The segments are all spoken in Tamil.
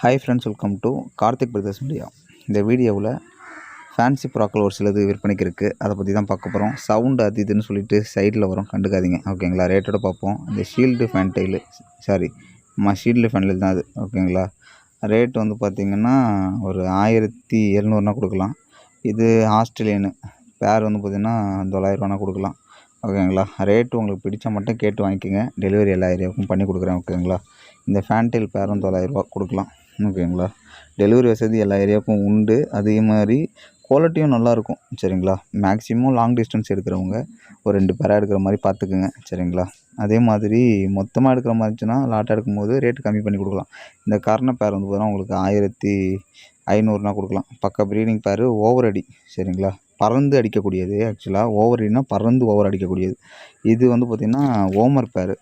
Hi friends welcome to Karthik brothers media இந்த வீடியோவில் ஃபேன்சி ப்ராக்கள் ஒரு சிலது விற்பனைக்கு இருக்குது அதை பற்றி தான் பார்க்க போகிறோம் சவுண்டு அது இதுன்னு சொல்லிட்டு சைடில் வரும். கண்டுக்காதீங்க. ஓகேங்களா ரேட்டோட பார்ப்போம். இந்த ஷீல்டு ஃபேன் டைலு சாரி மா ஷீல்டு ஃபேன்டைல் தான் அது. ஓகேங்களா ரேட் வந்து பார்த்திங்கன்னா ஒரு ஆயிரத்தி எழுநூறுனா கொடுக்கலாம். இது ஆஸ்திரேலியனு பேர் வந்து பார்த்திங்கன்னா தொள்ளாயிரரூவானா கொடுக்கலாம். ஓகேங்களா ரேட்டு உங்களுக்கு பிடிச்சா மட்டும் கேட்டு வாங்கிக்கோங்க. டெலிவரி எல்லா ஏரியாவுக்கும் பண்ணி கொடுக்குறேன். ஓகேங்களா இந்த ஃபேன்டைல் பேரும் தொள்ளாயிரரூபா கொடுக்கலாம். ஓகேங்களா? டெலிவரி வசதி எல்லா ஏரியாவுக்கும் உண்டு. அதே மாதிரி குவாலிட்டியும் நல்லாயிருக்கும். சரிங்களா? மேக்ஸிமம் லாங் டிஸ்டன்ஸ் எடுக்கிறவங்க ஒரு ரெண்டு பேராக எடுக்கிற மாதிரி பார்த்துக்குங்க. சரிங்களா? அதே மாதிரி மொத்தமாக எடுக்கிற மாதிரி இருந்துச்சுன்னா லாட்டாக எடுக்கும்போது ரேட்டு கம்மி பண்ணி கொடுக்கலாம். இந்த கர்ண பேர் வந்து பார்த்தீங்கன்னா உங்களுக்கு ஆயிரத்தி ஐநூறுனா கொடுக்கலாம். பக்கா ப்ரீடிங் பேர் ஓவர் அடி. சரிங்களா? பறந்து அடிக்கக்கூடியது ஆக்சுவலாக ஓவர் அடினா பறந்து ஓவர் அடிக்கக்கூடியது. இது வந்து பார்த்திங்கன்னா ஓமர் பேர்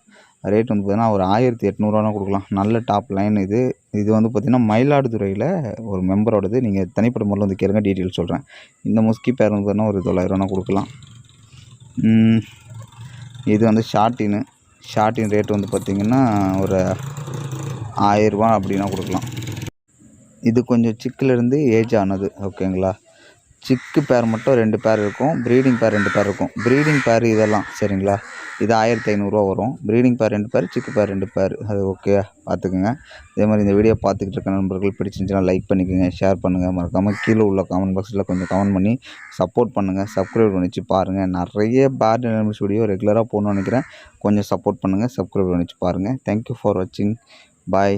ரேட் வந்து பார்த்தீங்கன்னா ஒரு ஆயிரத்தி எட்நூறுவானா கொடுக்கலாம். நல்ல டாப் லைன் இது. இது வந்து பார்த்திங்கன்னா மயிலாடுதுறையில் ஒரு மெம்பரோடது நீங்கள் தனிப்பட்ட முறையில் வந்து கேளுங்க டீட்டெயில் சொல்கிறேன் இந்த முஸ்கி பேர் வந்து பார்த்தீங்கன்னா ஒரு தொள்ளாயிரரூவானா கொடுக்கலாம். இது வந்து ஷார்ட்டின்னு ஷார்ட்டின் ரேட் வந்து பார்த்திங்கன்னா ஒரு ஆயிரரூபா அப்படின்னா கொடுக்கலாம். இது கொஞ்சம் சிக்கிலேருந்து ஏஜ் ஆனது. ஓகேங்களா சிக்கு பேர் மட்டும் ரெண்டு பேர் இருக்கும். ப்ரீடிங் பேர் ரெண்டு பேர் இருக்கும். ப்ரீடிங் பேர் இதெல்லாம் சரிங்களா? இது ஆயிரத்தி ஐநூறுரூவா வரும். ப்ரீடிங் பேர் ரெண்டு பேர் சிக்கு பேர் ரெண்டு பேர் அது ஓகே பார்த்துக்குங்க. அதே மாதிரி இந்த வீடியோ பார்த்துக்கிட்டு இருக்க நண்பர்கள் பிடிச்சிருந்துச்சுன்னா லைக் பண்ணிக்கோங்க ஷேர் பண்ணுங்கள் மறக்காமல் கீழே உள்ள கமெண்ட் பாக்ஸில் கொஞ்சம் கமெண்ட் பண்ணி சப்போர்ட் பண்ணுங்கள் சப்ஸ்கிரைப் பண்ணிச்சு பாருங்கள் நிறைய பேட் நிலைமைஸ் வீடியோ ரெகுலராக போகணும்னு நினைக்கிறேன். கொஞ்சம் சப்போர்ட் பண்ணுங்கள் சப்ஸ்கிரைப் பண்ணிச்சு பாருங்கள் தேங்க்யூ ஃபார் வாட்சிங் பாய்